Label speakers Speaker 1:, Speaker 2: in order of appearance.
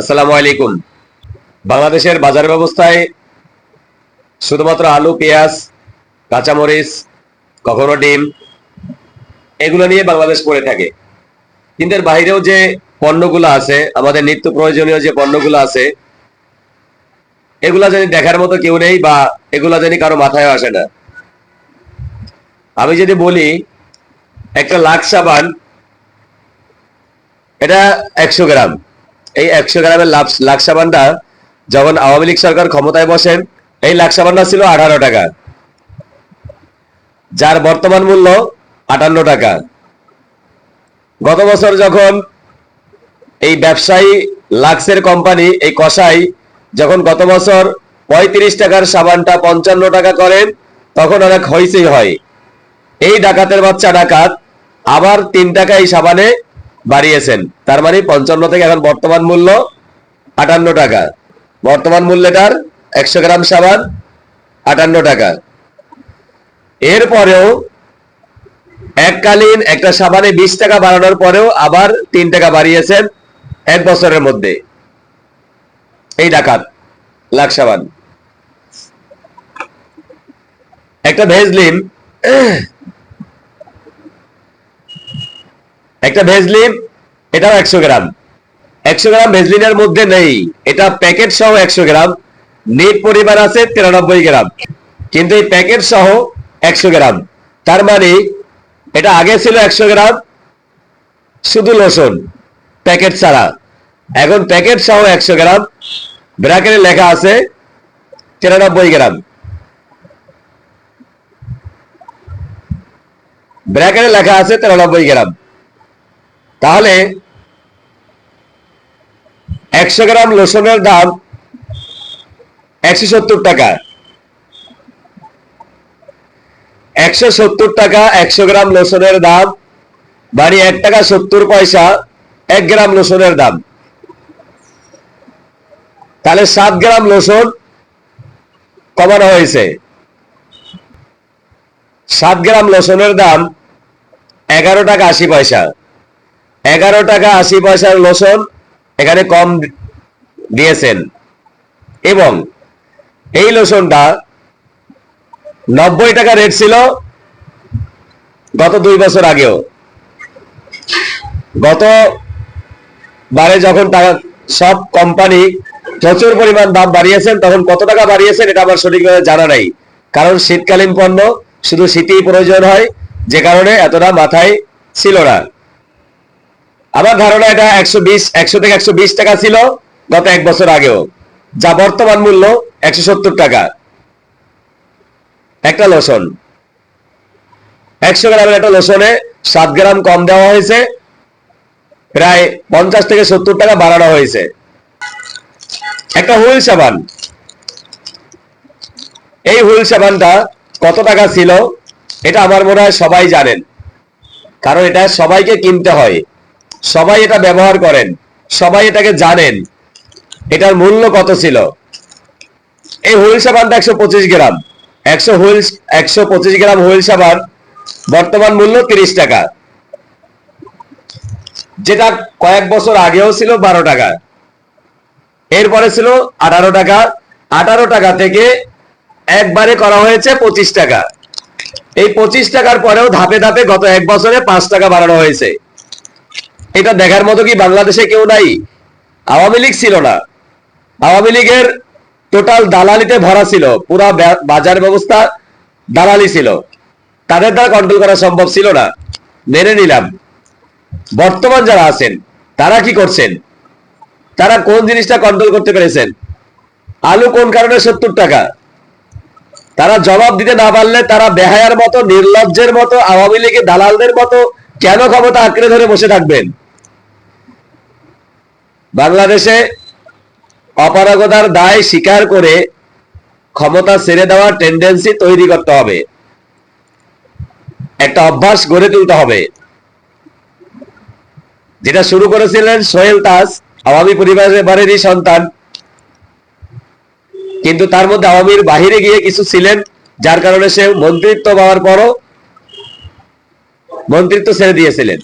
Speaker 1: আসসালামু আলাইকুম। বাংলাদেশের বাজার ব্যবস্থায় শুধুমাত্র আলু, পেঁয়াজ, কাঁচামরিচ, কখনো ডিম, এগুলো নিয়ে বাংলাদেশ পড়ে থাকে। কিন্তু এর বাইরেও যে পণ্যগুলো আছে, আমাদের নিত্য প্রয়োজনীয় যে পণ্যগুলো আছে, এগুলা জানি দেখার মতো কেউ নেই বা এগুলা জানি কারও মাথায় আসে না। আমি যদি বলি, একটা লাখ সাবান, এটা একশো গ্রাম। এই একশো গ্রামের লাখ যখন আওয়ামী লীগ সরকার ক্ষমতায় বসেন, এই লাখ সাবানটা ছিল আঠারো টাকা। যার বর্তমান মূল্য আটান্ন টাকা। গত বছর যখন এই ব্যবসায়ী লাক্সের কোম্পানি, এই কষাই যখন গত বছর পঁয়ত্রিশ টাকার সাবানটা পঞ্চান্ন টাকা করেন, তখন অনেক হইচই হয়। এই ডাকাতের বাচ্চা ডাকাত আবার তিন টাকা এই সাবানে বাড়িয়েছেন। তার মানে পঞ্চান্ন থেকে এখন বর্তমান মূল্য আটান্ন টাকা। বর্তমান মূল্যটার একশো গ্রাম সাবান আটান্ন টাকা। এরপরেও এককালীন একটা সাবানে বিশ টাকা বাড়ানোর পরেও আবার তিন টাকা বাড়িয়েছেন এক বছরের মধ্যে। এই ডাকাত, লাখ সাবান। একটা ভেজলিন একটা ভেজলিন, এটাও একশো গ্রাম। একশো গ্রাম ভেজলিনের মধ্যে নেই। এটা প্যাকেট সহ একশো গ্রাম। নিট পরিমাণ আছে তিরানব্বই গ্রাম। কিন্তু এই প্যাকেট সহ একশো গ্রাম। তার মানে এটা আগে ছিল একশো গ্রাম, শুধু লোশন প্যাকেট ছাড়া। এখন প্যাকেট সহ একশো গ্রাম ব্র্যাকেটে লেখা আছে তিরানব্বই গ্রাম। ব্র্যাকেটে লেখা আছে তিরানব্বই গ্রাম। তাহলে একশো গ্রাম লোশনের দাম একশো সত্তর টাকা। একশো সত্তর টাকা একশো গ্রাম লোশনের দাম মানে এক টাকা সত্তর পয়সা এক গ্রাম লোশনের দাম। তাহলে সাত গ্রাম লোশন কমানো হয়েছে। সাত গ্রাম লোশনের দাম এগারো টাকা আশি পয়সা। এগারো টাকা আশি পয়সার লোশন এখানে কম দিয়েছেন। এবং এই লোশনটা নব্বই টাকা রেট ছিল গত দুই বছর আগেও। গত বারে যখন টাকা সব কোম্পানি প্রচুর পরিমাণ দাম বাড়িয়েছেন, তখন কত টাকা বাড়িয়েছেন এটা আমার সঠিকভাবে জানা নাই। কারণ শীতকালীন পণ্য শুধু শীতেই প্রয়োজন হয়, যে কারণে এতটা মাথায় ছিল না। আমার ধারণা এটা একশো বিশ, একশো থেকে একশো বিশ টাকা ছিল গত এক বছর আগেও। যা বর্তমান মূল্য একশো সত্তর টাকা। একটা লোশন। একশো গ্রামের একটা লোশনে সাত গ্রাম কম দেওয়া হয়েছে। প্রায় পঞ্চাশ থেকে সত্তর টাকা বাড়ানো হয়েছে। একটা হুইল সাবান। এই হুইল সাবানটা কত টাকা ছিল? এটা আমার মনে হয় সবাই জানেন। কারণ এটা সবাইকে কিনতে হয়। সবাই এটা ব্যবহার করেন, সবাই এটাকে জানেন, এটার মূল্য কত ছিল? এই হুইল সাবানটা একশো পঁচিশ গ্রাম, একশো হুইল, একশো পঁচিশ গ্রাম হুইল সাবান, বর্তমান মূল্য তিরিশ টাকা। যেটা কয়েক বছর আগেও ছিল বারো টাকা, এরপরে ছিল আঠারো টাকা আঠারো টাকা থেকে একবারে করা হয়েছে পঁচিশ টাকা। এই পঁচিশ টাকার পরেও ধাপে ধাপে গত এক বছরে পাঁচ টাকা বাড়ানো হয়েছে। এটা দেখার মতো কি বাংলাদেশে কেউ নাই? আওয়ামী লীগ ছিল না। আওয়ামী লীগের টোটাল দালালিতে ভরা ছিল। পুরা বাজার ব্যবস্থা দালালি ছিল। তাদের দ্বারা কন্ট্রোল করা সম্ভব ছিল না। মেনে নিলাম। বর্তমান যারা আছেন, তারা কি করছেন? তারা কোন জিনিসটা কন্ট্রোল করতে পেরেছেন? আলু কোন কারণে সত্তর টাকা? তারা জবাব দিতে না পারলে তারা বেহায়ার মতো, নির্লজ্জের মতো, আওয়ামী লীগের দালালদের মতো কেন ক্ষমতা আঁকড়ে ধরে বসে থাকবেন? বাংলাদেশে অপারগতার দায় স্বীকার করে ক্ষমতা ছেড়ে দেওয়ার টেন্ডেন্সি তৈরি করতে হবে। একটা অভ্যাস গড়ে তুলতে হবে। যেটা শুরু করেছিলেন সোহেল তাজ, আওয়ামী পরিবারের বাড়িরই সন্তান। কিন্তু তার মধ্যে আওয়ামীর বাহিরে গিয়ে কিছু ছিলেন, যার কারণে সে মন্ত্রিত্ব পাওয়ার পরও মন্ত্রিত্ব ছেড়ে দিয়েছিলেন।